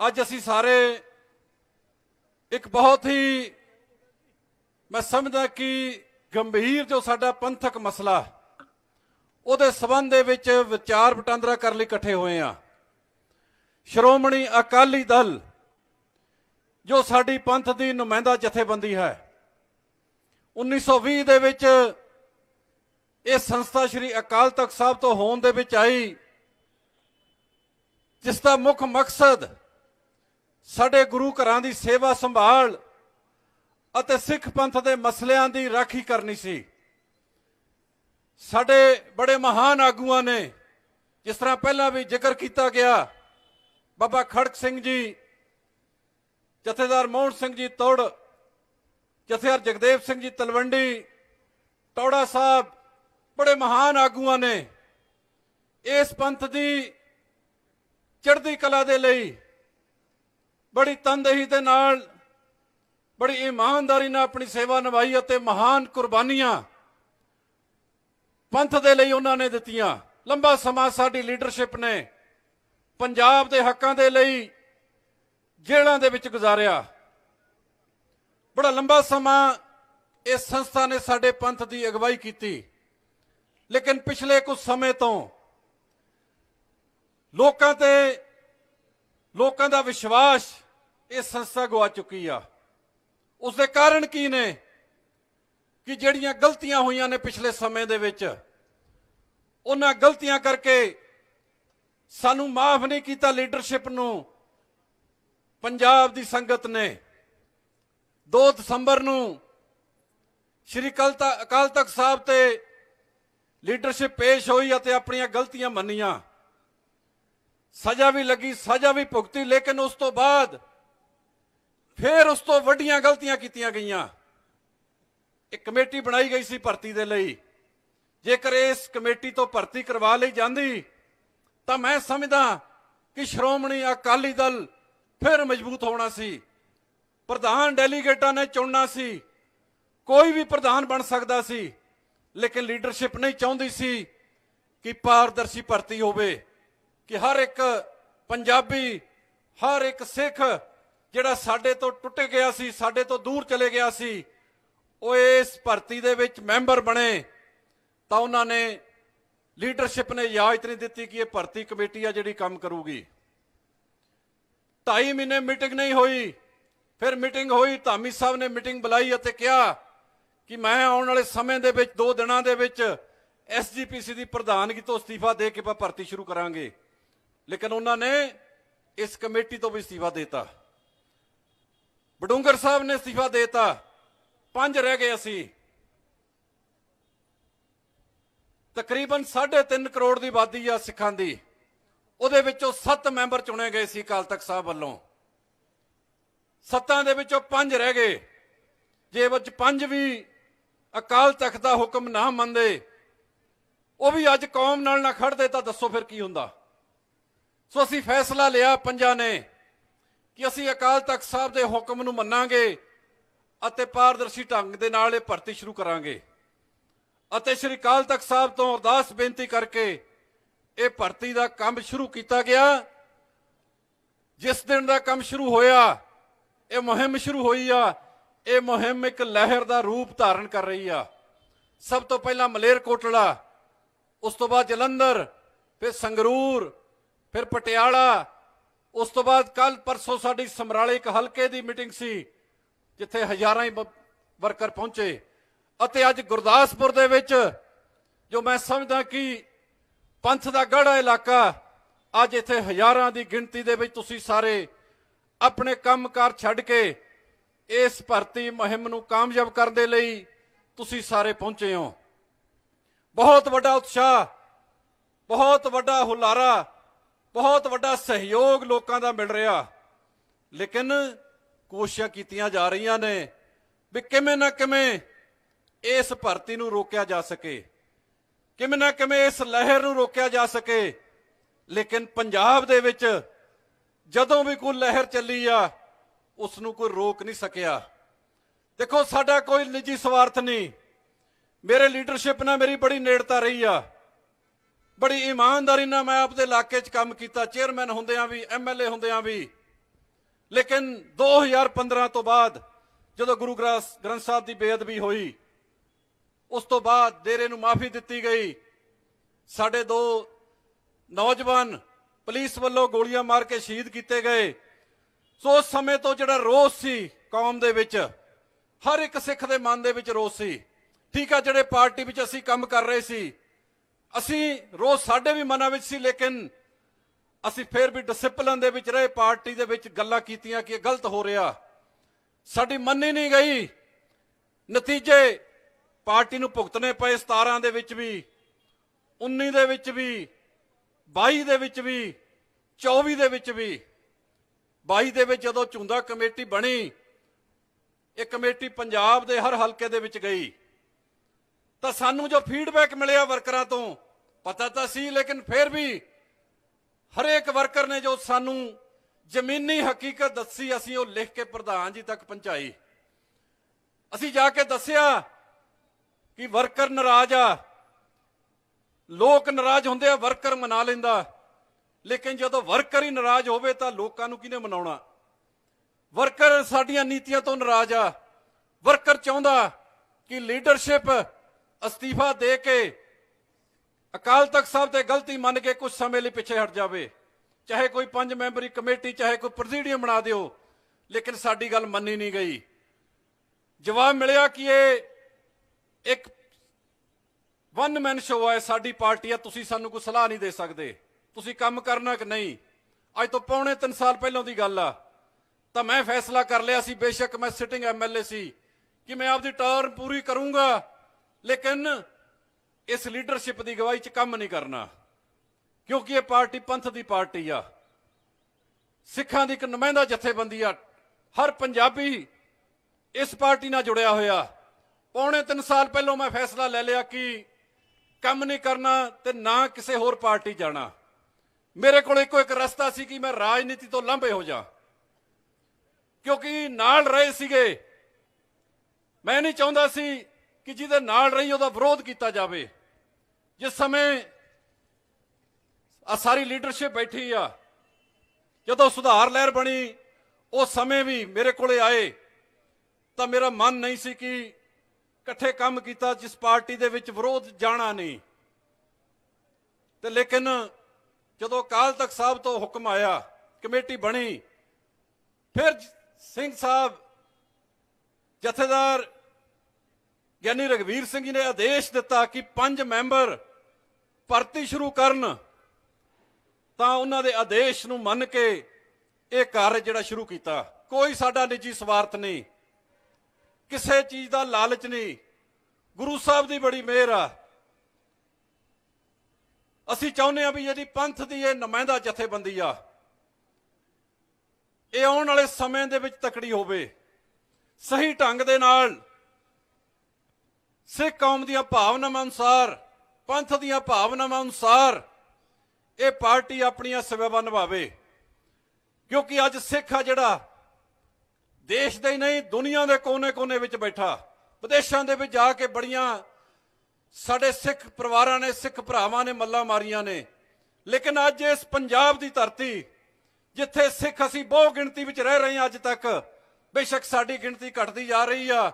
ਅੱਜ ਅਸੀਂ ਸਾਰੇ ਇੱਕ ਬਹੁਤ ਹੀ ਮੈਂ ਸਮਝਦਾ ਕਿ ਗੰਭੀਰ ਜੋ ਸਾਡਾ ਪੰਥਕ ਮਸਲਾ ਉਹਦੇ ਸਬੰਧ ਦੇ ਵਿੱਚ ਵਿਚਾਰ ਵਟਾਂਦਰਾ ਕਰਨ ਲਈ ਇਕੱਠੇ ਹੋਏ ਆ ਸ਼੍ਰੋਮਣੀ ਅਕਾਲੀ ਦਲ, ਜੋ ਸਾਡੀ ਪੰਥ ਦੀ ਨੁਮਾਇੰਦਾ ਜਥੇਬੰਦੀ ਹੈ 1920 ਦੇ ਵਿੱਚ ਇਹ ਸੰਸਥਾ ਸ੍ਰੀ ਅਕਾਲ ਤਖਤ ਸਾਹਿਬ ਤੋਂ ਹੋਣ ਦੇ ਵਿੱਚ ਆਈ, ਜਿਸ ਦਾ ਮੁੱਖ ਮਕਸਦ ਸਾਡੇ ਗੁਰੂ ਘਰਾਂ ਦੀ ਸੇਵਾ ਸੰਭਾਲ ਅਤੇ ਸਿੱਖ ਪੰਥ ਦੇ ਮਸਲਿਆਂ ਦੀ ਰਾਖੀ ਕਰਨੀ ਸੀ। ਸਾਡੇ ਬੜੇ ਮਹਾਨ ਆਗੂਆਂ ਨੇ ਜਿਸ ਤਰ੍ਹਾਂ ਪਹਿਲਾਂ ਵੀ ਜ਼ਿਕਰ ਕੀਤਾ ਗਿਆ, ਬਾਬਾ ਖੜਕ ਸਿੰਘ ਜੀ, ਜਥੇਦਾਰ ਮੋਹਨ ਸਿੰਘ ਜੀ ਤੋੜ, ਜਥੇਦਾਰ ਜਗਦੇਵ ਸਿੰਘ ਜੀ ਤਲਵੰਡੀ, ਟੌੜਾ ਸਾਹਿਬ, ਬੜੇ ਮਹਾਨ ਆਗੂਆਂ ਨੇ। ਇਸ ਪੰਥ ਦੀ ਚੜ੍ਹਦੀ ਕਲਾ ਦੇ ਲਈ ਬੜੀ ਤਨਦੇਹੀ ਦੇ ਨਾਲ, ਬੜੀ ਇਮਾਨਦਾਰੀ ਨਾਲ ਆਪਣੀ ਸੇਵਾ ਨਿਭਾਈ ਅਤੇ ਮਹਾਨ ਕੁਰਬਾਨੀਆਂ ਪੰਥ ਦੇ ਲਈ ਉਹਨਾਂ ਨੇ ਦਿੱਤੀਆਂ। ਲੰਬਾ ਸਮਾਂ ਸਾਡੀ ਲੀਡਰਸ਼ਿਪ ਨੇ ਪੰਜਾਬ ਦੇ ਹੱਕਾਂ ਦੇ ਲਈ ਜੇਲ੍ਹਾਂ ਦੇ ਵਿੱਚ ਗੁਜ਼ਾਰਿਆ। ਬੜਾ ਲੰਬਾ ਸਮਾਂ ਇਸ ਸੰਸਥਾ ਨੇ ਸਾਡੇ ਪੰਥ ਦੀ ਅਗਵਾਈ ਕੀਤੀ। ਲੇਕਿਨ ਪਿਛਲੇ ਕੁਝ ਸਮੇਂ ਤੋਂ ਲੋਕਾਂ ਤੇ, ਲੋਕਾਂ ਦਾ ਵਿਸ਼ਵਾਸ ਇਹ ਸੰਸਥਾ ਗਵਾ ਚੁੱਕੀ ਆ। ਉਸ ਦੇ ਕਾਰਨ ਕੀ ਨੇ? ਕਿ ਜਿਹੜੀਆਂ ਗਲਤੀਆਂ ਹੋਈਆਂ ਨੇ ਪਿਛਲੇ ਸਮੇਂ ਦੇ ਵਿੱਚ, ਉਹਨਾਂ ਗਲਤੀਆਂ ਕਰਕੇ ਸਾਨੂੰ ਮਾਫ ਨਹੀਂ ਕੀਤਾ ਲੀਡਰਸ਼ਿਪ ਨੂੰ। ਪੰਜਾਬ ਦੀ ਸੰਗਤ ਨੇ 2 ਦਸੰਬਰ ਨੂੰ ਸ਼੍ਰੀ ਅਕਾਲ ਤ- ਅਕਾਲ ਤਖਤ ਸਾਹਿਬ ਤੇ ਲੀਡਰਸ਼ਿਪ ਪੇਸ਼ ਹੋਈ ਅਤੇ ਆਪਣੀਆਂ ਗਲਤੀਆਂ ਮੰਨੀਆਂ। ਸਜ਼ਾ ਵੀ ਲੱਗੀ, ਸਜ਼ਾ ਵੀ ਭੁਗਤੀ, ਲੇਕਿਨ ਉਸ ਤੋਂ ਬਾਅਦ ਫਿਰ ਉਸ ਤੋਂ ਵੱਡੀਆਂ ਗਲਤੀਆਂ ਕੀਤੀਆਂ ਗਈਆਂ। ਇੱਕ ਕਮੇਟੀ ਬਣਾਈ ਗਈ ਸੀ ਭਰਤੀ ਦੇ ਲਈ। ਜੇਕਰ ਇਸ ਕਮੇਟੀ ਤੋਂ ਭਰਤੀ ਕਰਵਾ ਲਈ ਜਾਂਦੀ, ਤਾਂ ਮੈਂ ਸਮਝਦਾ ਕਿ ਸ਼੍ਰੋਮਣੀ ਅਕਾਲੀ ਦਲ ਫਿਰ ਮਜ਼ਬੂਤ ਹੋਣਾ ਸੀ। ਪ੍ਰਧਾਨ ਡੈਲੀਗੇਟਾਂ ਨੇ ਚੁਣਨਾ ਸੀ। ਕੋਈ ਵੀ ਪ੍ਰਧਾਨ ਬਣ ਸਕਦਾ ਸੀ, ਲੇਕਿਨ ਲੀਡਰਸ਼ਿਪ ਨਹੀਂ ਚਾਹੁੰਦੀ ਸੀ ਕਿ ਪਾਰਦਰਸ਼ੀ ਭਰਤੀ ਹੋਵੇ, ਕਿ ਹਰ ਇੱਕ ਪੰਜਾਬੀ, ਹਰ ਇੱਕ ਸਿੱਖ ਜਿਹੜਾ ਸਾਡੇ ਤੋਂ ਟੁੱਟ ਗਿਆ ਸੀ, ਸਾਡੇ ਤੋਂ ਦੂਰ ਚਲੇ ਗਿਆ ਸੀ, ਉਹ ਇਸ ਭਰਤੀ ਦੇ ਵਿੱਚ ਮੈਂਬਰ ਬਣੇ, ਤਾਂ ਉਹਨਾਂ ਨੇ ਲੀਡਰਸ਼ਿਪ ਨੇ ਇਜਾਜ਼ਤ ਨਹੀਂ ਦਿੱਤੀ ਕਿ ਇਹ ਭਰਤੀ ਕਮੇਟੀ ਆ ਜਿਹੜੀ ਕੰਮ ਕਰੂਗੀ। ਢਾਈ ਮਹੀਨੇ ਮੀਟਿੰਗ ਨਹੀਂ ਹੋਈ, ਫਿਰ ਮੀਟਿੰਗ ਹੋਈ, ਧਾਮੀ ਸਾਹਿਬ ਨੇ ਮੀਟਿੰਗ ਬੁਲਾਈ ਅਤੇ ਕਿਹਾ ਕਿ ਮੈਂ ਆਉਣ ਵਾਲੇ ਸਮੇਂ ਦੇ ਵਿੱਚ 2 ਦਿਨਾਂ ਦੇ ਵਿੱਚ ਐਸਜੀਪੀਸੀ ਦੀ ਪ੍ਰਧਾਨਗੀ ਤੋਂ ਅਸਤੀਫਾ ਦੇ ਕੇ ਆਪਾਂ ਭਰਤੀ ਸ਼ੁਰੂ ਕਰਾਂਗੇ। ਲੇਕਿਨ ਉਹਨਾਂ ਨੇ ਇਸ ਕਮੇਟੀ ਤੋਂ ਵੀ ਅਸਤੀਫਾ ਦਿੱਤਾ। ਬਡੂੰਗਰ ਸਾਹਿਬ ਨੇ ਅਸਤੀਫਾ ਦਿੱਤਾ। ਪੰਜ ਰਹਿ ਗਏ ਅਸੀਂ। ਤਕਰੀਬਨ 3.5 ਕਰੋੜ ਦੀ ਆਬਾਦੀ ਆ ਸਿੱਖਾਂ ਦੀ। ਉਹਦੇ ਵਿੱਚੋਂ 7 ਮੈਂਬਰ ਚੁਣੇ ਗਏ ਸੀ ਅਕਾਲ ਤਖਤ ਸਾਹਿਬ ਵੱਲੋਂ। ਸੱਤਾਂ ਦੇ ਵਿੱਚੋਂ ਪੰਜ ਰਹਿ ਗਏ। ਜੇ ਵਿੱਚ ਪੰਜ ਵੀ ਅਕਾਲ ਤਖਤ ਦਾ ਹੁਕਮ ਨਾ ਮੰਨਦੇ। ਉਹ ਵੀ ਅੱਜ ਕੌਮ ਨਾਲ ਨਾ ਖੜਦੇ ਤਾਂ ਦੱਸੋ ਫਿਰ ਕੀ ਹੁੰਦਾ। ਸੋ ਅਸੀਂ ਫੈਸਲਾ ਲਿਆ ਪੰਜਾਂ ਨੇ। ਕਿ ਅਸੀਂ ਅਕਾਲ ਤਖਤ ਸਾਹਿਬ ਦੇ ਹੁਕਮ ਨੂੰ ਮੰਨਾਂਗੇ ਅਤੇ ਪਾਰਦਰਸ਼ੀ ਢੰਗ ਦੇ ਨਾਲ ਇਹ ਭਰਤੀ ਸ਼ੁਰੂ ਕਰਾਂਗੇ। ਅਤੇ ਸ਼੍ਰੀ ਅਕਾਲ ਤਖਤ ਸਾਹਿਬ ਤੋਂ ਅਰਦਾਸ ਬੇਨਤੀ ਕਰਕੇ ਇਹ ਭਰਤੀ ਦਾ ਕੰਮ ਸ਼ੁਰੂ ਕੀਤਾ ਗਿਆ। ਜਿਸ ਦਿਨ ਦਾ ਕੰਮ ਸ਼ੁਰੂ ਹੋਇਆ, ਇਹ ਮੁਹਿੰਮ ਸ਼ੁਰੂ ਹੋਈ ਆ। ਇਹ ਮੁਹਿੰਮ ਇੱਕ ਲਹਿਰ ਦਾ ਰੂਪ ਧਾਰਨ ਕਰ ਰਹੀ ਆ। ਸਭ ਤੋਂ ਪਹਿਲਾਂ ਮਲੇਰਕੋਟਲਾ ਉਸ ਤੋਂ ਬਾਅਦ ਜਲੰਧਰ, ਫਿਰ ਸੰਗਰੂਰ, ਫਿਰ ਪਟਿਆਲਾ ਉਸ ਤੋਂ ਬਾਅਦ ਕੱਲ ਪਰਸੋਂ ਸਾਡੀ ਸਮਰਾਲੇ ਇੱਕ ਹਲਕੇ ਦੀ ਮੀਟਿੰਗ ਸੀ, ਜਿੱਥੇ ਹਜ਼ਾਰਾਂ ਹੀ ਬ- ਵਰਕਰ ਪਹੁੰਚੇ। ਅਤੇ ਅੱਜ ਗੁਰਦਾਸਪੁਰ ਦੇ ਵਿੱਚ ਜੋ ਮੈਂ ਸਮਝਦਾ ਕਿ ਪੰਥ ਦਾ ਗੜਾ ਇਲਾਕਾ, ਅੱਜ ਇੱਥੇ ਹਜ਼ਾਰਾਂ ਦੀ ਗਿਣਤੀ ਦੇ ਵਿੱਚ ਤੁਸੀਂ ਸਾਰੇ ਆਪਣੇ ਕੰਮਕਾਰ ਛੱਡ ਕੇ ਇਸ ਭਰਤੀ ਮੁਹਿੰਮ ਨੂੰ ਕਾਮਯਾਬ ਕਰਨ ਦੇ ਲਈ ਤੁਸੀਂ ਸਾਰੇ ਪਹੁੰਚੇ ਹੋ। ਬਹੁਤ ਵੱਡਾ ਉਤਸ਼ਾਹ, ਬਹੁਤ ਵੱਡਾ ਹੁਲਾਰਾ ਬਹੁਤ ਵੱਡਾ ਸਹਿਯੋਗ ਲੋਕਾਂ ਦਾ ਮਿਲ ਰਿਹਾ। ਲੇਕਿਨ ਕੋਸ਼ਿਸ਼ਾਂ ਕੀਤੀਆਂ ਜਾ ਰਹੀਆਂ ਨੇ ਵੀ ਕਿਵੇਂ ਨਾ ਕਿਵੇਂ ਇਸ ਭਰਤੀ ਨੂੰ ਰੋਕਿਆ ਜਾ ਸਕੇ। ਕਿਵੇਂ ਨਾ ਕਿਵੇਂ ਇਸ ਲਹਿਰ ਨੂੰ ਰੋਕਿਆ ਜਾ ਸਕੇ। ਲੇਕਿਨ ਪੰਜਾਬ ਦੇ ਵਿੱਚ ਜਦੋਂ ਵੀ ਕੋਈ ਲਹਿਰ ਚੱਲੀ ਆ ਉਸ ਨੂੰ ਕੋਈ ਰੋਕ ਨਹੀਂ ਸਕਿਆ। ਦੇਖੋ, ਸਾਡਾ ਕੋਈ ਨਿੱਜੀ ਸਵਾਰਥ ਨਹੀਂ। ਮੇਰੇ ਲੀਡਰਸ਼ਿਪ ਨਾਲ ਮੇਰੀ ਬੜੀ ਨੇੜਤਾ ਰਹੀ ਆ। ਬੜੀ ਇਮਾਨਦਾਰੀ ਨਾਲ ਮੈਂ ਆਪਦੇ ਇਲਾਕੇ 'ਚ ਕੰਮ ਕੀਤਾ ਚੇਅਰਮੈਨ ਹੁੰਦਿਆਂ ਵੀ ਐਮਐਲਏ ਹੁੰਦਿਆਂ ਵੀ। ਲੇਕਿਨ 2015 ਤੋਂ ਬਾਅਦ ਜਦੋਂ ਗੁਰੂ ਗ੍ਰੰਥ ਗ੍ਰੰਥ ਸਾਹਿਬ ਦੀ ਬੇਅਦਬੀ ਹੋਈ, ਉਸ ਤੋਂ ਬਾਅਦ ਡੇਰੇ ਨੂੰ ਮਾਫੀ ਦਿੱਤੀ ਗਈ। ਸਾਡੇ ਦੋ ਨੌਜਵਾਨ ਪੁਲਿਸ ਵੱਲੋਂ ਗੋਲੀਆਂ ਮਾਰ ਕੇ ਸ਼ਹੀਦ ਕੀਤੇ ਗਏ। ਸੋ ਉਸ ਸਮੇਂ ਤੋਂ ਜਿਹੜਾ ਰੋਸ ਸੀ ਕੌਮ ਦੇ ਵਿੱਚ, ਹਰ ਇੱਕ ਸਿੱਖ ਦੇ ਮਨ ਦੇ ਵਿੱਚ ਰੋਸ ਸੀ। ਠੀਕ ਆ, ਜਿਹੜੇ ਪਾਰਟੀ ਵਿੱਚ ਅਸੀਂ ਕੰਮ ਕਰ ਰਹੇ ਸੀ ਅਸੀਂ ਰੋਜ਼ ਸਾਡੇ ਵੀ ਮਨਾਂ ਵਿੱਚ ਸੀ, ਲੇਕਿਨ ਅਸੀਂ ਫਿਰ ਵੀ ਡਿਸਪਲਨ ਦੇ ਵਿੱਚ ਰਹੇ, ਪਾਰਟੀ ਦੇ ਵਿੱਚ ਗੱਲਾਂ ਕੀਤੀਆਂ ਕਿ ਇਹ ਗਲਤ ਹੋ ਰਿਹਾ। ਸਾਡੀ ਮੰਨੀ ਨਹੀਂ ਗਈ। ਨਤੀਜੇ ਪਾਰਟੀ ਨੂੰ ਭੁਗਤਣੇ ਪਏ 17 ਦੇ ਵਿੱਚ ਵੀ 19 ਦੇ ਵਿੱਚ ਵੀ 22 ਦੇ ਵਿੱਚ ਵੀ 24 ਦੇ ਵਿੱਚ ਵੀ। 22 ਦੇ ਵਿੱਚ ਜਦੋਂ ਚੁੰਦਾ ਕਮੇਟੀ ਬਣੀ, ਇਹ ਕਮੇਟੀ ਪੰਜਾਬ ਦੇ ਹਰ ਹਲਕੇ ਦੇ ਵਿੱਚ ਗਈ। ਤਾਂ ਸਾਨੂੰ ਜੋ ਫੀਡਬੈਕ ਮਿਲਿਆ ਵਰਕਰਾਂ ਤੋਂ, ਪਤਾ ਤਾਂ ਸੀ, ਲੇਕਿਨ ਫਿਰ ਵੀ ਹਰੇਕ ਵਰਕਰ ਨੇ ਜੋ ਸਾਨੂੰ ਜ਼ਮੀਨੀ ਹਕੀਕਤ ਦੱਸੀ, ਅਸੀਂ ਉਹ ਲਿਖ ਕੇ ਪ੍ਰਧਾਨ ਜੀ ਤੱਕ ਪਹੁੰਚਾਈ। ਅਸੀਂ ਜਾ ਕੇ ਦੱਸਿਆ ਕਿ ਵਰਕਰ ਨਾਰਾਜ਼ ਆ, ਲੋਕ ਨਾਰਾਜ਼ ਹੁੰਦੇ ਆ ਵਰਕਰ ਮਨਾ ਲੈਂਦਾ। ਲੇਕਿਨ ਜਦੋਂ ਵਰਕਰ ਹੀ ਨਾਰਾਜ਼ ਹੋਵੇ ਤਾਂ ਲੋਕਾਂ ਨੂੰ ਕਿਹਨੇ ਮਨਾਉਣਾ? ਵਰਕਰ ਸਾਡੀਆਂ ਨੀਤੀਆਂ ਤੋਂ ਨਾਰਾਜ਼ ਆ। ਵਰਕਰ ਚਾਹੁੰਦਾ ਕਿ ਲੀਡਰਸ਼ਿਪ ਅਸਤੀਫਾ ਦੇ ਕੇ ਅਕਾਲ ਤਖਤ ਸਾਹਿਬ ਤੇ ਗਲਤੀ ਮੰਨ ਕੇ ਕੁਝ ਸਮੇਂ ਲਈ ਪਿੱਛੇ ਹਟ ਜਾਵੇ। ਚਾਹੇ ਕੋਈ ਪੰਜ ਮੈਂਬਰੀ ਕਮੇਟੀ, ਚਾਹੇ ਕੋਈ ਪ੍ਰੈਜ਼ੀਡੀਅਮ ਬਣਾ ਦਿਓ, ਲੇਕਿਨ ਸਾਡੀ ਗੱਲ ਮੰਨੀ ਨਹੀਂ ਗਈ। ਜਵਾਬ ਮਿਲਿਆ ਕਿ ਇਹ ਇੱਕ ਵਨ ਮੈਨ ਸ਼ੋਅ ਹੈ ਸਾਡੀ ਪਾਰਟੀ ਆ, ਤੁਸੀਂ ਸਾਨੂੰ ਕੋਈ ਸਲਾਹ ਨਹੀਂ ਦੇ ਸਕਦੇ। ਤੁਸੀਂ ਕੰਮ ਕਰਨਾ ਕਿ ਨਹੀਂ? ਅੱਜ ਤੋਂ ਪੌਣੇ 3 ਸਾਲ ਪਹਿਲਾਂ ਦੀ ਗੱਲ ਆ। ਤਾਂ ਮੈਂ ਫੈਸਲਾ ਕਰ ਲਿਆ ਸੀ, ਬੇਸ਼ੱਕ ਮੈਂ ਸਿਟਿੰਗ ਐਮਐਲਏ ਸੀ, ਕਿ ਮੈਂ ਆਪਦੀ ਟਰਨ ਪੂਰੀ ਕਰੂੰਗਾ। ਲੇਕਿਨ ਇਸ ਲੀਡਰਸ਼ਿਪ ਦੀ ਗਵਾਹੀ 'ਚ ਕੰਮ ਨਹੀਂ ਕਰਨਾ। ਕਿਉਂਕਿ ਇਹ ਪਾਰਟੀ ਪੰਥ ਦੀ ਪਾਰਟੀ ਆ। ਸਿੱਖਾਂ ਦੀ ਇੱਕ ਨੁਮਾਇੰਦਾ ਜਥੇਬੰਦੀ ਆ। ਹਰ ਪੰਜਾਬੀ ਇਸ ਪਾਰਟੀ ਨਾਲ ਜੁੜਿਆ ਹੋਇਆ। ਪੌਣੇ 3 ਸਾਲ ਪਹਿਲਾਂ ਮੈਂ ਫੈਸਲਾ ਲੈ ਲਿਆ ਕਿ ਕੰਮ ਨਹੀਂ ਕਰਨਾ ਤੇ ਨਾ ਕਿਸੇ ਹੋਰ ਪਾਰਟੀ ਜਾਣਾ। ਮੇਰੇ ਕੋਲ ਇੱਕੋ ਇੱਕ ਰਸਤਾ ਸੀ ਕਿ ਮੈਂ ਰਾਜਨੀਤੀ ਤੋਂ ਲਾਂਭੇ ਹੋ ਜਾ। ਕਿਉਂਕਿ ਨਾਲ ਰਹੇ ਸੀਗੇ। ਮੈਂ ਨਹੀਂ ਚਾਹੁੰਦਾ ਸੀ ਕਿ ਜਿਹਦੇ ਨਾਲ ਰਹੀ ਉਹਦਾ ਵਿਰੋਧ ਕੀਤਾ ਜਾਵੇ। ਜਿਸ ਸਮੇਂ ਆ ਸਾਰੀ ਲੀਡਰਸ਼ਿਪ ਬੈਠੀ ਆ, ਜਦੋਂ ਸੁਧਾਰ ਲਹਿਰ ਬਣੀ, ਉਸ ਸਮੇਂ ਵੀ ਮੇਰੇ ਕੋਲੇ ਆਏ, ਤਾਂ ਮੇਰਾ ਮਨ ਨਹੀਂ ਸੀ ਕਿ ਇਕੱਠੇ ਕੰਮ ਕੀਤਾ, ਜਿਸ ਪਾਰਟੀ ਦੇ ਵਿੱਚ ਵਿਰੋਧ ਜਾਣਾ ਨਹੀਂ। ਤੇ ਲੇਕਿਨ ਜਦੋਂ ਅਕਾਲ ਤਖਤ ਸਾਹਿਬ ਤੋਂ ਹੁਕਮ ਆਇਆ, ਕਮੇਟੀ ਬਣੀ, ਫਿਰ ਸਿੰਘ ਸਾਹਿਬ ਜਥੇਦਾਰ ਗਿਆਨੀ ਰਗਵੀਰ ਸਿੰਘ ਜੀ ਨੇ ਆਦੇਸ਼ ਦਿੱਤਾ ਕਿ ਪੰਜ ਮੈਂਬਰ ਭਰਤੀ ਸ਼ੁਰੂ ਕਰਨ, ਤਾਂ ਉਹਨਾਂ ਦੇ ਆਦੇਸ਼ ਨੂੰ ਮੰਨ ਕੇ ਇਹ ਕਾਰਜ ਜਿਹੜਾ ਸ਼ੁਰੂ ਕੀਤਾ। ਕੋਈ ਸਾਡਾ ਨਿੱਜੀ ਸਵਾਰਥ ਨਹੀਂ, ਕਿਸੇ ਚੀਜ਼ ਦਾ ਲਾਲਚ ਨਹੀਂ। ਗੁਰੂ ਸਾਹਿਬ ਦੀ ਬੜੀ ਮਿਹਰ ਆ। ਅਸੀਂ ਚਾਹੁੰਦੇ ਆ ਵੀ ਜਿਹੜੀ ਪੰਥ ਦੀ ਇਹ ਨੁਮਾਇੰਦਾ ਜਥੇਬੰਦੀ ਆ। ਇਹ ਆਉਣ ਵਾਲੇ ਸਮੇਂ ਦੇ ਵਿੱਚ ਤਕੜੀ ਹੋਵੇ। ਸਹੀ ਢੰਗ ਦੇ ਨਾਲ ਸਿੱਖ ਕੌਮ ਦੀਆਂ ਭਾਵਨਾਵਾਂ ਅਨੁਸਾਰ, ਪੰਥ ਦੀਆਂ ਭਾਵਨਾਵਾਂ ਅਨੁਸਾਰ ਇਹ ਪਾਰਟੀ ਆਪਣੀਆਂ ਸੇਵਾਵਾਂ ਨਿਭਾਵੇ। ਕਿਉਂਕਿ ਅੱਜ ਸਿੱਖ ਆ ਜਿਹੜਾ ਦੇਸ਼ ਦੇ ਹੀ ਨਹੀਂ, ਦੁਨੀਆ ਦੇ ਕੋਨੇ-ਕੋਨੇ ਵਿੱਚ ਬੈਠਾ। ਵਿਦੇਸ਼ਾਂ ਦੇ ਵਿੱਚ ਜਾ ਕੇ ਬੜੀਆਂ ਸਾਡੇ ਸਿੱਖ ਪਰਿਵਾਰਾਂ ਨੇ, ਸਿੱਖ ਭਰਾਵਾਂ ਨੇ ਮੱਲਾਂ ਮਾਰੀਆਂ ਨੇ। ਲੇਕਿਨ ਅੱਜ ਇਸ ਪੰਜਾਬ ਦੀ ਧਰਤੀ, ਜਿੱਥੇ ਸਿੱਖ ਅਸੀਂ ਬਹੁ ਗਿਣਤੀ ਵਿੱਚ ਰਹਿ ਰਹੇ ਹਾਂ ਅੱਜ ਤੱਕ, ਬੇਸ਼ੱਕ ਸਾਡੀ ਗਿਣਤੀ ਘਟਦੀ ਜਾ ਰਹੀ ਆ।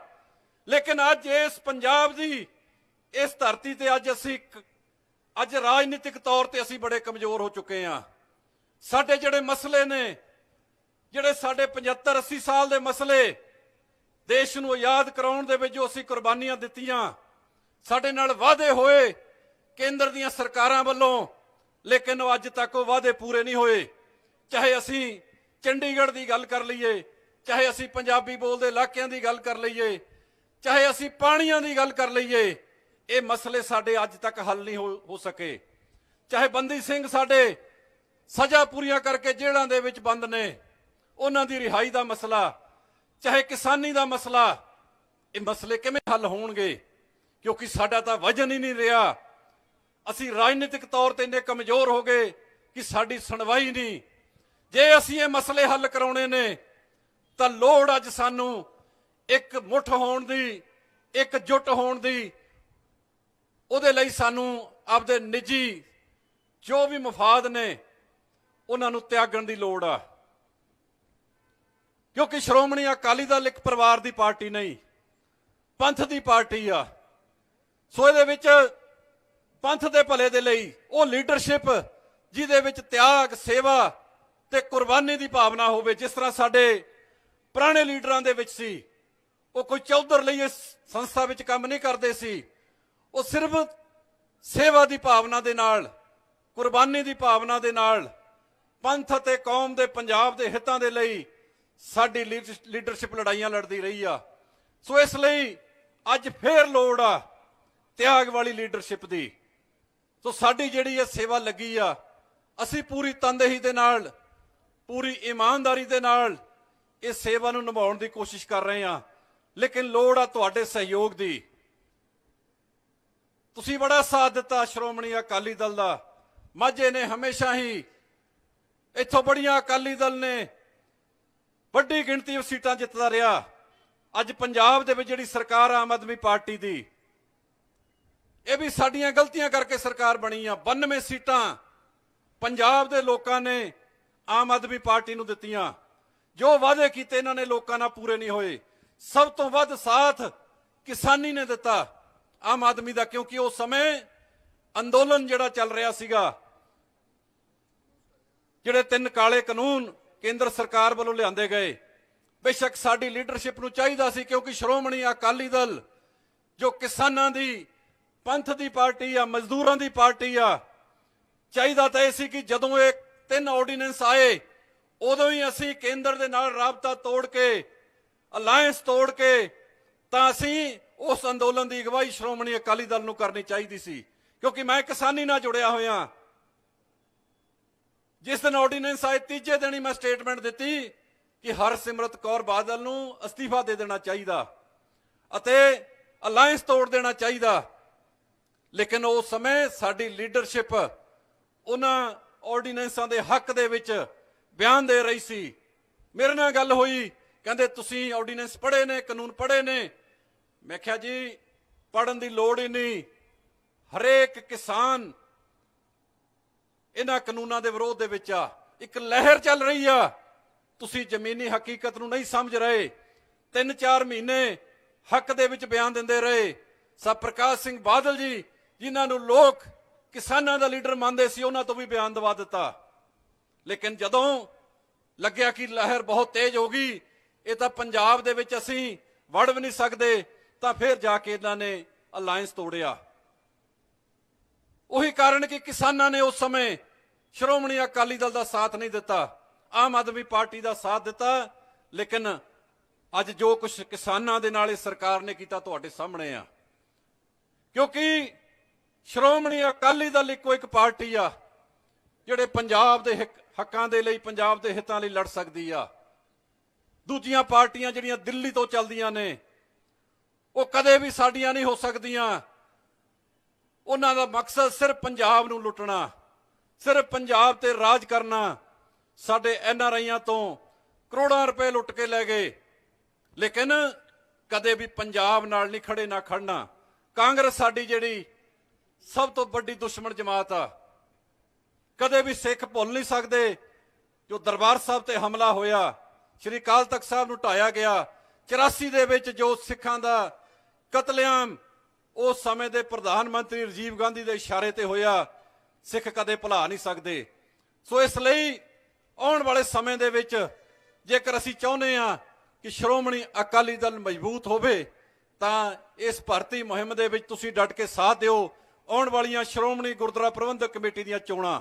ਲੇਕਿਨ ਅੱਜ ਇਸ ਪੰਜਾਬ ਦੀ, ਇਸ ਧਰਤੀ ਤੇ ਅੱਜ ਅਸੀਂ ਇੱਕ- ਅੱਜ ਰਾਜਨੀਤਿਕ ਤੌਰ ਤੇ ਅਸੀਂ ਬੜੇ ਕਮਜ਼ੋਰ ਹੋ ਚੁੱਕੇ ਹਾਂ। ਸਾਡੇ ਜਿਹੜੇ ਮਸਲੇ ਨੇ, ਜਿਹੜੇ ਸਾਡੇ 75 80 ਸਾਲ ਦੇ ਮਸਲੇ, ਦੇਸ਼ ਨੂੰ ਆਜ਼ਾਦ ਕਰਾਉਣ ਦੇ ਵਿੱਚ ਜੋ ਅਸੀਂ ਕੁਰਬਾਨੀਆਂ ਦਿੱਤੀਆਂ, ਸਾਡੇ ਨਾਲ ਵਾਅਦੇ ਹੋਏ, ਕੇਂਦਰ ਦੀਆਂ ਸਰਕਾਰਾਂ ਵੱਲੋਂ, ਲੇਕਿਨ ਉਹ ਅੱਜ ਤੱਕ ਉਹ ਵਾਅਦੇ ਪੂਰੇ ਨਹੀਂ ਹੋਏ। ਚਾਹੇ ਅਸੀਂ ਚੰਡੀਗੜ੍ਹ ਦੀ ਗੱਲ ਕਰ ਲਈਏ, ਚਾਹੇ ਅਸੀਂ ਪੰਜਾਬੀ ਬੋਲਦੇ ਇਲਾਕਿਆਂ ਦੀ ਗੱਲ ਕਰ ਲਈਏ ਚਾਹੇ ਅਸੀਂ ਪਾਣੀਆਂ ਦੀ ਗੱਲ ਕਰ ਲਈਏ, ਇਹ ਮਸਲੇ ਸਾਡੇ ਅੱਜ ਤੱਕ ਹੱਲ ਨਹੀਂ ਹੋ ਹੋ ਸਕੇ। ਚਾਹੇ ਬੰਦੀ ਸਿੰਘ ਸਾਡੇ ਸਜ਼ਾ ਪੂਰੀਆਂ ਕਰਕੇ ਜੇਲ੍ਹਾਂ ਦੇ ਵਿੱਚ ਬੰਦ ਨੇ, ਉਹਨਾਂ ਦੀ ਰਿਹਾਈ ਦਾ ਮਸਲਾ, ਚਾਹੇ ਕਿਸਾਨੀ ਦਾ ਮਸਲਾ, ਇਹ ਮਸਲੇ ਕਿਵੇਂ ਹੱਲ ਹੋਣਗੇ? ਕਿਉਂਕਿ ਸਾਡਾ ਤਾਂ ਵਜਨ ਹੀ ਨਹੀਂ ਰਿਹਾ। ਅਸੀਂ ਰਾਜਨੀਤਿਕ ਤੌਰ ਤੇ ਇੰਨੇ ਕਮਜ਼ੋਰ ਹੋ ਗਏ ਕਿ ਸਾਡੀ ਸੁਣਵਾਈ ਨਹੀਂ। ਜੇ ਅਸੀਂ ਇਹ ਮਸਲੇ ਹੱਲ ਕਰਾਉਣੇ ਨੇ, ਤਾਂ ਲੋੜ ਅੱਜ ਸਾਨੂੰ ਇੱਕ ਮੁੱਠ ਹੋਣ ਦੀ, ਇੱਕ ਜੁੱਟ ਹੋਣ ਦੀ, ਉਹਦੇ ਲਈ ਸਾਨੂੰ ਆਪਦੇ ਨਿੱਜੀ ਜੋ ਵੀ ਮਫਾਦ ਨੇ, ਉਹਨਾਂ ਨੂੰ ਤਿਆਗਣ ਦੀ ਲੋੜ ਆ। ਕਿਉਂਕਿ ਸ਼੍ਰੋਮਣੀ ਅਕਾਲੀ ਦਲ ਇੱਕ ਪਰਿਵਾਰ ਦੀ ਪਾਰਟੀ ਨਹੀਂ, ਪੰਥ ਦੀ ਪਾਰਟੀ ਆ। ਸੋ ਇਹਦੇ ਵਿੱਚ ਪੰਥ ਦੇ ਭਲੇ ਦੇ ਲਈ ਉਹ ਲੀਡਰਸ਼ਿਪ, ਜਿਹਦੇ ਵਿੱਚ ਤਿਆਗ, ਸੇਵਾ ਤੇ ਕੁਰਬਾਨੀ ਦੀ ਭਾਵਨਾ ਹੋਵੇ, ਜਿਸ ਤਰ੍ਹਾਂ ਸਾਡੇ ਪੁਰਾਣੇ ਲੀਡਰਾਂ ਦੇ ਵਿੱਚ ਸੀ। ਉਹ ਕੋਈ ਚੌਧਰ ਲਈ ਇਸ ਸੰਸਥਾ ਵਿੱਚ ਕੰਮ ਨਹੀਂ ਕਰਦੇ ਸੀ। ਉਹ ਸਿਰਫ ਸੇਵਾ ਦੀ ਭਾਵਨਾ ਦੇ ਨਾਲ, ਕੁਰਬਾਨੀ ਦੀ ਭਾਵਨਾ ਦੇ ਨਾਲ ਪੰਥ ਅਤੇ ਕੌਮ ਦੇ ਪੰਜਾਬ ਦੇ ਹਿੱਤਾਂ ਦੇ ਲਈ ਸਾਡੀ ਲੀਡਰ- ਲੀਡਰਸ਼ਿਪ ਲੜਾਈਆਂ ਲੜਦੀ ਰਹੀ ਆ। ਸੋ ਇਸ ਲਈ ਅੱਜ ਫੇਰ ਲੋੜ ਆ ਤਿਆਗ ਵਾਲੀ ਲੀਡਰਸ਼ਿਪ ਦੀ। ਸੋ ਸਾਡੀ ਜਿਹੜੀ ਇਹ ਸੇਵਾ ਲੱਗੀ ਆ, ਅਸੀਂ ਪੂਰੀ ਤਨਦੇਹੀ ਦੇ ਨਾਲ, ਪੂਰੀ ਇਮਾਨਦਾਰੀ ਦੇ ਨਾਲ ਇਹ ਸੇਵਾ ਨੂੰ ਨਿਭਾਉਣ ਦੀ ਕੋਸ਼ਿਸ਼ ਕਰ ਰਹੇ ਆ। ਲੇਕਿਨ ਲੋੜ ਆ ਤੁਹਾਡੇ ਸਹਿਯੋਗ ਦੀ। ਤੁਸੀਂ ਬੜਾ ਸਾਥ ਦਿੱਤਾ ਸ਼੍ਰੋਮਣੀ ਅਕਾਲੀ ਦਲ ਦਾ। ਮਾਝੇ ਨੇ ਹਮੇਸ਼ਾ ਹੀ ਇੱਥੋਂ ਬੜੀਆਂ ਅਕਾਲੀ ਦਲ ਨੇ ਵੱਡੀ ਗਿਣਤੀ ਵਿੱਚ ਸੀਟਾਂ ਜਿੱਤਦਾ ਰਿਹਾ। ਅੱਜ ਪੰਜਾਬ ਦੇ ਵਿੱਚ ਜਿਹੜੀ ਸਰਕਾਰ ਆਮ ਆਦਮੀ ਪਾਰਟੀ ਦੀ, ਇਹ ਵੀ ਸਾਡੀਆਂ ਗਲਤੀਆਂ ਕਰਕੇ ਸਰਕਾਰ ਬਣੀ ਆ। 92 ਸੀਟਾਂ ਪੰਜਾਬ ਦੇ ਲੋਕਾਂ ਨੇ ਆਮ ਆਦਮੀ ਪਾਰਟੀ ਨੂੰ ਦਿੱਤੀਆਂ। ਜੋ ਵਾਅਦੇ ਕੀਤੇ ਇਹਨਾਂ ਨੇ ਲੋਕਾਂ ਨਾਲ ਪੂਰੇ ਨਹੀਂ ਹੋਏ। ਸਭ ਤੋਂ ਵੱਧ ਸਾਥ ਕਿਸਾਨੀ ਨੇ ਦਿੱਤਾ ਆਮ ਆਦਮੀ ਦਾ, ਕਿਉਂਕਿ ਉਸ ਸਮੇਂ ਅੰਦੋਲਨ ਜਿਹੜਾ ਚੱਲ ਰਿਹਾ ਸੀਗਾ, ਜਿਹੜੇ ਤਿੰਨ ਕਾਲੇ ਕਾਨੂੰਨ ਕੇਂਦਰ ਸਰਕਾਰ ਵੱਲੋਂ ਲਿਆਂਦੇ ਗਏ, ਬੇਸ਼ੱਕ ਸਾਡੀ ਲੀਡਰਸ਼ਿਪ ਨੂੰ ਚਾਹੀਦਾ ਸੀ, ਕਿਉਂਕਿ ਸ਼੍ਰੋਮਣੀ ਅਕਾਲੀ ਦਲ ਜੋ ਕਿਸਾਨਾਂ ਦੀ ਪੰਥ ਦੀ ਪਾਰਟੀ ਆ, ਮਜ਼ਦੂਰਾਂ ਦੀ ਪਾਰਟੀ ਆ, ਚਾਹੀਦਾ ਤਾਂ ਇਹ ਸੀ ਕਿ ਜਦੋਂ ਇਹ ਤਿੰਨ ਆਰਡੀਨੈਂਸ ਆਏ, ਉਦੋਂ ਹੀ ਅਸੀਂ ਕੇਂਦਰ ਦੇ ਨਾਲ ਰਾਬਤਾ ਤੋੜ ਕੇ ਅਲਾਈਅੰਸ ਤੋੜ ਕੇ ਤਾਂ ਅਸੀਂ ਉਸ ਅੰਦੋਲਨ ਦੀ ਅਗਵਾਈ ਸ਼੍ਰੋਮਣੀ ਅਕਾਲੀ ਦਲ ਨੂੰ ਕਰਨੀ ਚਾਹੀਦੀ ਸੀ। ਕਿਉਂਕਿ ਮੈਂ ਕਿਸਾਨੀ ਨਾਲ ਜੁੜਿਆ ਹੋਇਆ। ਜਿਸ ਦਿਨ ਆਰਡੀਨੈਂਸ ਆਏ, ਤੀਜੇ ਦਿਨ ਹੀ ਮੈਂ ਸਟੇਟਮੈਂਟ ਦਿੱਤੀ ਕਿ ਹਰਸਿਮਰਤ ਕੌਰ ਬਾਦਲ ਨੂੰ ਅਸਤੀਫਾ ਦੇ ਦੇਣਾ ਚਾਹੀਦਾ ਅਤੇ ਅਲਾਈਅੰਸ ਤੋੜ ਦੇਣਾ ਚਾਹੀਦਾ। ਲੇਕਿਨ ਉਸ ਸਮੇਂ ਸਾਡੀ ਲੀਡਰਸ਼ਿਪ ਉਹਨਾਂ ਆਰਡੀਨੈਂਸਾਂ ਦੇ ਹੱਕ ਦੇ ਵਿੱਚ ਬਿਆਨ ਦੇ ਰਹੀ ਸੀ। ਮੇਰੇ ਨਾਲ ਗੱਲ ਹੋਈ। ਕਹਿੰਦੇ, ਤੁਸੀਂ ਆਰਡੀਨੈਂਸ ਪੜ੍ਹੇ ਨੇ, ਕਾਨੂੰਨ ਪੜ੍ਹੇ ਨੇ। ਮੈਂ ਕਿਹਾ, ਜੀ ਪੜਨ ਦੀ ਲੋੜ ਹੀ ਨਹੀਂ। ਹਰੇਕ ਕਿਸਾਨ ਇਹਨਾਂ ਕਾਨੂੰਨਾਂ ਦੇ ਵਿਰੋਧ ਦੇ ਵਿੱਚ ਆ। ਇੱਕ ਲਹਿਰ ਚੱਲ ਰਹੀ ਆ। ਤੁਸੀਂ ਜ਼ਮੀਨੀ ਹਕੀਕਤ ਨੂੰ ਨਹੀਂ ਸਮਝ ਰਹੇ। ਤਿੰਨ ਚਾਰ ਮਹੀਨੇ ਹੱਕ ਦੇ ਵਿੱਚ ਬਿਆਨ ਦਿੰਦੇ ਰਹੇ। ਸਭ ਪ੍ਰਕਾਸ਼ ਸਿੰਘ ਬਾਦਲ ਜੀ, ਜਿਨ੍ਹਾਂ ਨੂੰ ਲੋਕ ਕਿਸਾਨਾਂ ਦਾ ਲੀਡਰ ਮੰਨਦੇ ਸੀ, ਉਹਨਾਂ ਤੋਂ ਵੀ ਬਿਆਨ ਦਵਾ ਦਿੱਤਾ। ਲੇਕਿਨ ਜਦੋਂ ਲੱਗਿਆ ਕਿ ਲਹਿਰ ਬਹੁਤ ਤੇਜ਼ ਹੋ ਗਈ ਇਹ ਤਾਂ ਪੰਜਾਬ ਦੇ ਵਿੱਚ ਅਸੀਂ ਵੜ ਵੀ ਨਹੀਂ ਸਕਦੇ, ਤਾਂ ਫਿਰ ਜਾ ਕੇ ਇਹਨਾਂ ਨੇ ਅਲਾਈਅੰਸ ਤੋੜਿਆ। ਉਹੀ ਕਾਰਨ ਕਿ ਕਿਸਾਨਾਂ ਨੇ ਉਸ ਸਮੇਂ ਸ਼੍ਰੋਮਣੀ ਅਕਾਲੀ ਦਲ ਦਾ ਸਾਥ ਨਹੀਂ ਦਿੱਤਾ, ਆਮ ਆਦਮੀ ਪਾਰਟੀ ਦਾ ਸਾਥ ਦਿੱਤਾ, ਲੇਕਿਨ ਅੱਜ ਜੋ ਕੁਝ ਕਿਸਾਨਾਂ ਦੇ ਨਾਲ ਇਹ ਸਰਕਾਰ ਨੇ ਕੀਤਾ ਤੁਹਾਡੇ ਸਾਹਮਣੇ ਆ। ਕਿਉਂਕਿ ਸ਼੍ਰੋਮਣੀ ਅਕਾਲੀ ਦਲ ਇੱਕੋ ਇੱਕ ਪਾਰਟੀ ਆ, ਜਿਹੜੇ ਪੰਜਾਬ ਦੇ ਹਿੱਕ- ਹੱਕਾਂ ਦੇ ਲਈ, ਪੰਜਾਬ ਦੇ ਹਿੱਤਾਂ ਲਈ ਲੜ ਸਕਦੀ ਆ। ਦੂਜੀਆਂ ਪਾਰਟੀਆਂ ਜਿਹੜੀਆਂ ਦਿੱਲੀ ਤੋਂ ਚੱਲਦੀਆਂ ਨੇ, ਉਹ ਕਦੇ ਵੀ ਸਾਡੀਆਂ ਨਹੀਂ ਹੋ ਸਕਦੀਆਂ। ਉਹਨਾਂ ਦਾ ਮਕਸਦ ਸਿਰਫ ਪੰਜਾਬ ਨੂੰ ਲੁੱਟਣਾ, ਸਿਰਫ ਪੰਜਾਬ ਤੇ ਰਾਜ ਕਰਨਾ। ਸਾਡੇ ਐਨ ਆਰ ਆਈਆਂ ਤੋਂ ਕਰੋੜਾਂ ਰੁਪਏ ਲੁੱਟ ਕੇ ਲੈ ਗਏ। ਲੇਕਿਨ ਕਦੇ ਵੀ ਪੰਜਾਬ ਨਾਲ ਨਹੀਂ ਖੜੇ ਨਾ ਖੜਨਾ ਕਾਂਗਰਸ ਸਾਡੀ ਜਿਹੜੀ ਸਭ ਤੋਂ ਵੱਡੀ ਦੁਸ਼ਮਣ ਜਮਾਤ ਆ। ਕਦੇ ਵੀ ਸਿੱਖ ਭੁੱਲ ਨਹੀਂ ਸਕਦੇ ਜੋ ਦਰਬਾਰ ਸਾਹਿਬ ਤੇ ਹਮਲਾ ਹੋਇਆ। ਸ਼੍ਰੀ ਅਕਾਲ ਤਖਤ ਸਾਹਿਬ ਨੂੰ ਢਾਇਆ ਗਿਆ। 84 ਦੇ ਵਿੱਚ ਜੋ ਸਿੱਖਾਂ ਦਾ ਕਤਲੇਆਮ, ਉਸ ਸਮੇਂ ਦੇ ਪ੍ਰਧਾਨ ਮੰਤਰੀ ਰਾਜੀਵ ਗਾਂਧੀ ਦੇ ਇਸ਼ਾਰੇ ਤੇ ਹੋਇਆ, ਸਿੱਖ ਕਦੇ ਭੁਲਾ ਨਹੀਂ ਸਕਦੇ। ਸੋ ਇਸ ਲਈ ਆਉਣ ਵਾਲੇ ਸਮੇਂ ਦੇ ਵਿੱਚ ਜੇਕਰ ਅਸੀਂ ਚਾਹੁੰਦੇ ਹਾਂ ਕਿ ਸ਼੍ਰੋਮਣੀ ਅਕਾਲੀ ਦਲ ਮਜ਼ਬੂਤ ਹੋਵੇ, ਤਾਂ ਇਸ ਭਰਤੀ ਮੁਹਿੰਮ ਦੇ ਵਿੱਚ ਤੁਸੀਂ ਡਟ ਕੇ ਸਾਥ ਦਿਓ। ਆਉਣ ਵਾਲੀਆਂ ਸ਼੍ਰੋਮਣੀ ਗੁਰਦੁਆਰਾ ਪ੍ਰਬੰਧਕ ਕਮੇਟੀ ਦੀਆਂ ਚੋਣਾਂ,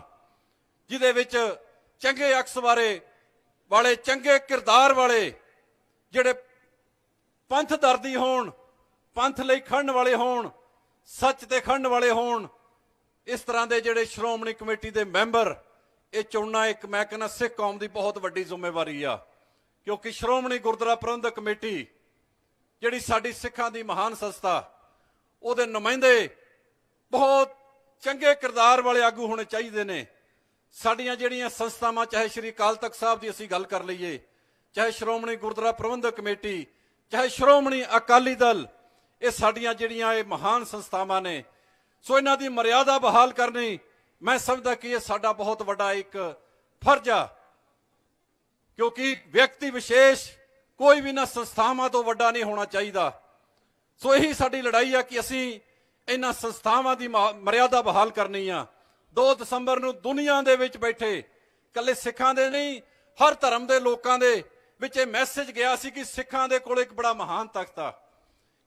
ਜਿਹਦੇ ਵਿੱਚ ਚੰਗੇ ਅਕਸ ਬਾਰੇ ਵਾਲੇ, ਚੰਗੇ ਕਿਰਦਾਰ ਵਾਲੇ, ਜਿਹੜੇ ਪੰਥ ਦਰਦੀ ਹੋਣ, ਪੰਥ ਲਈ ਖੜਨ ਵਾਲੇ ਹੋਣ, ਸੱਚ ਤੇ ਖੜਨ ਵਾਲੇ ਹੋਣ, ਇਸ ਤਰ੍ਹਾਂ ਦੇ ਜਿਹੜੇ ਸ਼੍ਰੋਮਣੀ ਕਮੇਟੀ ਦੇ ਮੈਂਬਰ, ਇਹ ਚੁਣਨਾ ਇੱਕ, ਮੈਂ ਕਹਿੰਦਾ ਸਿੱਖ ਕੌਮ ਦੀ ਬਹੁਤ ਵੱਡੀ ਜ਼ਿੰਮੇਵਾਰੀ ਆ। ਕਿਉਂਕਿ ਸ਼੍ਰੋਮਣੀ ਗੁਰਦੁਆਰਾ ਪ੍ਰਬੰਧਕ ਕਮੇਟੀ, ਜਿਹੜੀ ਸਾਡੀ ਸਿੱਖਾਂ ਦੀ ਮਹਾਨ ਸੰਸਥਾ, ਉਹਦੇ ਨੁਮਾਇੰਦੇ ਬਹੁਤ ਚੰਗੇ ਕਿਰਦਾਰ ਵਾਲੇ ਆਗੂ ਹੋਣੇ ਚਾਹੀਦੇ ਨੇ। ਸਾਡੀਆਂ ਜਿਹੜੀਆਂ ਸੰਸਥਾਵਾਂ, ਚਾਹੇ ਸ਼੍ਰੀ ਅਕਾਲ ਤਖਤ ਸਾਹਿਬ ਦੀ ਅਸੀਂ ਗੱਲ ਕਰ ਲਈਏ, ਚਾਹੇ ਸ਼੍ਰੋਮਣੀ ਗੁਰਦੁਆਰਾ ਪ੍ਰਬੰਧਕ ਕਮੇਟੀ, ਚਾਹੇ ਸ਼੍ਰੋਮਣੀ ਅਕਾਲੀ ਦਲ, ਇਹ ਸਾਡੀਆਂ ਜਿਹੜੀਆਂ ਇਹ ਮਹਾਨ ਸੰਸਥਾਵਾਂ ਨੇ। ਸੋ ਇਹਨਾਂ ਦੀ ਮਰਿਆਦਾ ਬਹਾਲ ਕਰਨੀ, ਮੈਂ ਸਮਝਦਾ ਕਿ ਇਹ ਸਾਡਾ ਬਹੁਤ ਵੱਡਾ ਇੱਕ ਫਰਜ਼ ਆ। ਕਿਉਂਕਿ ਵਿਅਕਤੀ ਵਿਸ਼ੇਸ਼ ਕੋਈ ਵੀ ਇਹਨਾਂ ਸੰਸਥਾਵਾਂ ਤੋਂ ਵੱਡਾ ਨਹੀਂ ਹੋਣਾ ਚਾਹੀਦਾ। ਸੋ ਇਹੀ ਸਾਡੀ ਲੜਾਈ ਆ ਕਿ ਅਸੀਂ ਇਹਨਾਂ ਸੰਸਥਾਵਾਂ ਦੀ ਮਾ- ਮਰਿਆਦਾ ਬਹਾਲ ਕਰਨੀ ਆ। 2 ਦਸੰਬਰ ਨੂੰ ਦੁਨੀਆ ਦੇ ਵਿੱਚ ਬੈਠੇ ਕੱਲੇ ਸਿੱਖਾਂ ਦੇ ਨਹੀਂ, ਹਰ ਧਰਮ ਦੇ ਲੋਕਾਂ ਦੇ ਵਿੱਚ ਇਹ ਮੈਸੇਜ ਗਿਆ ਸੀ ਕਿ ਸਿੱਖਾਂ ਦੇ ਕੋਲ ਇੱਕ ਬੜਾ ਮਹਾਨ ਤਖਤ ਆ,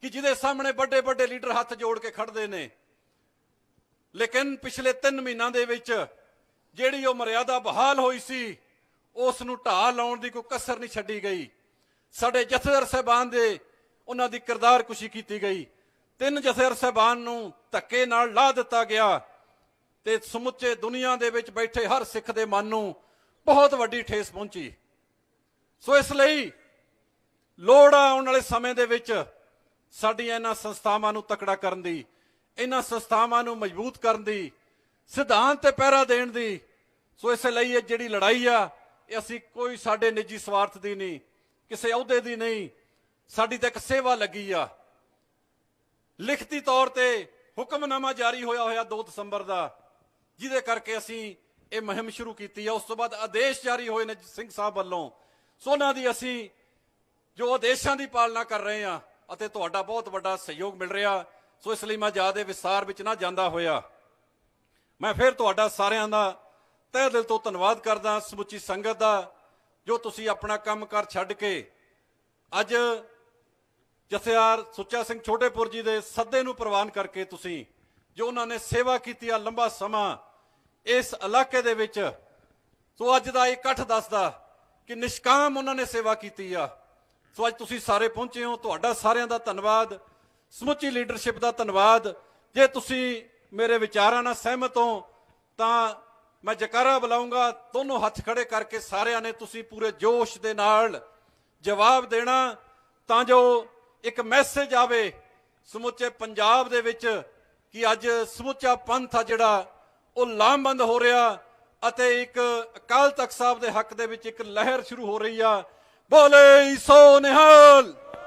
ਕਿ ਜਿਹਦੇ ਸਾਹਮਣੇ ਵੱਡੇ ਵੱਡੇ ਲੀਡਰ ਹੱਥ ਜੋੜ ਕੇ ਖੜਦੇ ਨੇ। ਲੇਕਿਨ ਪਿਛਲੇ 3 ਮਹੀਨਿਆਂ ਦੇ ਵਿੱਚ ਜਿਹੜੀ ਉਹ ਮਰਿਆਦਾ ਬਹਾਲ ਹੋਈ ਸੀ, ਉਸ ਨੂੰ ਢਾਹ ਲਾਉਣ ਦੀ ਕੋਈ ਕਸਰ ਨਹੀਂ ਛੱਡੀ ਗਈ। ਸਾਡੇ ਜਥੇਦਾਰ ਸਾਹਿਬਾਨ ਦੇ ਉਹਨਾਂ ਦੀ ਕਿਰਦਾਰ ਕੁਸ਼ੀ ਕੀਤੀ ਗਈ। ਤਿੰਨ ਜਥੇਦਾਰ ਸਾਹਿਬਾਨ ਨੂੰ ਧੱਕੇ ਨਾਲ ਲਾ ਦਿੱਤਾ ਗਿਆ। ਤੇ ਸਮੁੱਚੇ ਦੁਨੀਆ ਦੇ ਵਿੱਚ ਬੈਠੇ ਹਰ ਸਿੱਖ ਦੇ ਮਨ ਨੂੰ ਬਹੁਤ ਵੱਡੀ ਠੇਸ ਪਹੁੰਚੀ। ਸੋ ਇਸ ਲਈ ਲੋੜ ਆ ਆਉਣ ਵਾਲੇ ਸਮੇਂ ਦੇ ਵਿੱਚ ਸਾਡੀਆਂ ਇਹਨਾਂ ਸੰਸਥਾਵਾਂ ਨੂੰ ਤਕੜਾ ਕਰਨ ਦੀ, ਇਹਨਾਂ ਸੰਸਥਾਵਾਂ ਨੂੰ ਮਜ਼ਬੂਤ ਕਰਨ ਦੀ, ਸਿਧਾਂਤ ਤੇ ਪਹਿਰਾ ਦੇਣ ਦੀ, ਸੋ ਇਸ ਲਈ ਇਹ ਜਿਹੜੀ ਲੜਾਈ ਆ, ਇਹ ਅਸੀਂ ਕੋਈ ਸਾਡੇ ਨਿੱਜੀ ਸਵਾਰਥ ਦੀ ਨਹੀਂ, ਕਿਸੇ ਅਹੁਦੇ ਦੀ ਨਹੀਂ, ਸਾਡੀ ਤਾਂ ਇੱਕ ਸੇਵਾ ਲੱਗੀ ਆ। ਲਿਖਤੀ ਤੌਰ ਤੇ ਹੁਕਮਨਾਮਾ ਜਾਰੀ ਹੋਇਆ ਹੋਇਆ 2 ਦਸੰਬਰ ਦਾ ਜਿਹਦੇ ਕਰਕੇ ਅਸੀਂ ਇਹ ਮੁਹਿੰਮ ਸ਼ੁਰੂ ਕੀਤੀ ਹੈ ਉਸ ਤੋਂ ਬਾਅਦ ਆਦੇਸ਼ ਜਾਰੀ ਹੋਏ ਨੇ ਸਿੰਘ ਸਾਹਿਬ ਵੱਲੋਂ। ਸੋ ਉਹਨਾਂ ਦੀ ਅਸੀਂ ਜੋ ਆਦੇਸ਼ਾਂ ਦੀ ਪਾਲਣਾ ਕਰ ਰਹੇ ਹਾਂ ਅਤੇ ਤੁਹਾਡਾ ਬਹੁਤ ਵੱਡਾ ਸਹਿਯੋਗ ਮਿਲ ਰਿਹਾ, ਸੋ ਇਸ ਲਈ ਮੈਂ ਜ਼ਿਆਦਾ ਵਿਸਤਾਰ ਵਿੱਚ ਨਾ ਜਾਂਦਾ ਹੋਇਆ। ਮੈਂ ਫਿਰ ਤੁਹਾਡਾ ਸਾਰਿਆਂ ਦਾ ਤਹਿ ਦਿਲ ਤੋਂ ਧੰਨਵਾਦ ਕਰਦਾ, ਸਮੁੱਚੀ ਸੰਗਤ ਦਾ, ਜੋ ਤੁਸੀਂ ਆਪਣਾ ਕੰਮਕਾਰ ਛੱਡ ਕੇ ਅੱਜ ਜਥੇਦਾਰ ਸੁੱਚਾ ਸਿੰਘ ਛੋਟੇਪੁਰ ਜੀ ਦੇ ਸੱਦੇ ਨੂੰ ਪ੍ਰਵਾਨ ਕਰਕੇ ਤੁਸੀਂ ਜੋ ਉਹਨਾਂ ਨੇ ਸੇਵਾ ਕੀਤੀ ਆ ਲੰਬਾ ਸਮਾਂ, ਇਸ ਇਲਾਕੇ ਦੇ ਵਿੱਚ, ਸੋ ਅੱਜ ਦਾ ਇਹ ਇਕੱਠ ਦੱਸਦਾ ਕਿ ਨਿਸ਼ਕਾਮ ਉਹਨਾਂ ਨੇ ਸੇਵਾ ਕੀਤੀ ਆ। ਸੋ ਅੱਜ ਤੁਸੀਂ ਸਾਰੇ ਪਹੁੰਚੇ ਹੋ, ਤੁਹਾਡਾ ਸਾਰਿਆਂ ਦਾ ਧੰਨਵਾਦ, ਸਮੁੱਚੀ ਲੀਡਰਸ਼ਿਪ ਦਾ ਧੰਨਵਾਦ। ਜੇ ਤੁਸੀਂ ਮੇਰੇ ਵਿਚਾਰਾਂ ਨਾਲ ਸਹਿਮਤ ਹੋ, ਤਾਂ ਮੈਂ ਜਕਾਰਾ ਬੁਲਾਉਂਗਾ ਦੋਨੋਂ ਹੱਥ ਖੜੇ ਕਰਕੇ ਸਾਰਿਆਂ ਨੇ ਤੁਸੀਂ ਪੂਰੇ ਜੋਸ਼ ਦੇ ਨਾਲ ਜਵਾਬ ਦੇਣਾ, ਤਾਂ ਜੋ ਇੱਕ ਮੈਸੇਜ ਆਵੇ ਸਮੁੱਚੇ ਪੰਜਾਬ ਦੇ ਵਿੱਚ ਕਿ ਅੱਜ ਸਮੁੱਚਾ ਪੰਥ ਆ ਜਿਹੜਾ, ਉਹ ਲਾਮਬੰਦ ਹੋ ਰਿਹਾ ਅਤੇ ਇੱਕ ਅਕਾਲ ਤਖਤ ਸਾਹਿਬ ਦੇ ਹੱਕ ਦੇ ਵਿੱਚ ਇੱਕ ਲਹਿਰ ਸ਼ੁਰੂ ਹੋ ਰਹੀ ਆ। ਬੋਲੇ ਸੋ ਨਿਹਾਲ!